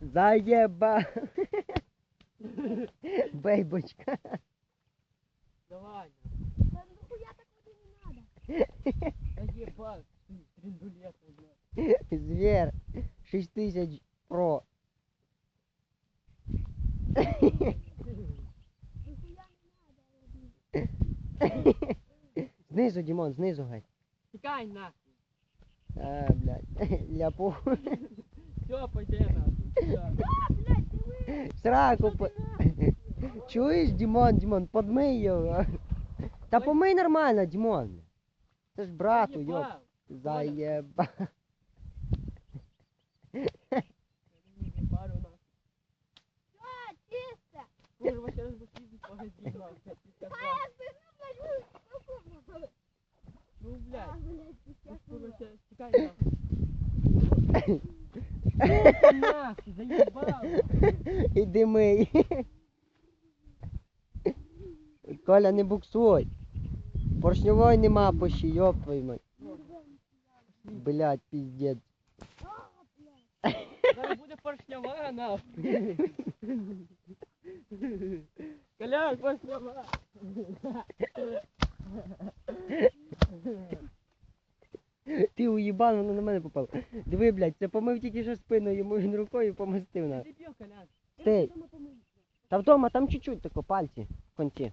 Заєба. Бейбочка. Давай. Та нахуя так води не надо? Та єбать. Триндулета, блядь. Звір. 6000 про. Знизу, Дімон, знизу гай. Тікай нахуй. А, блядь. Ляпу. Все, пойди нахуй. Сраку. по- Чуєш, Дімон, Дімон, подмий його. Та помий нормально, Дімон. Це ж брату, йоп. Заєба. Курва, нахуй. А я зберу. Ну, блядь. Ну, курва, было. Іди мий. Коля, не буксуй. Поршньової нема пощі, йоп твою мать. Блядь, піздець. Зараз буде поршнява, нахуй. Колян, поршнява. Ти уїбан, воно на мене попало. Диви, блядь, це помив тільки що спину, йому він рукою помастив на. Дебіл, Колян. Ти. Та вдома там чуть-чуть тако пальці в конці.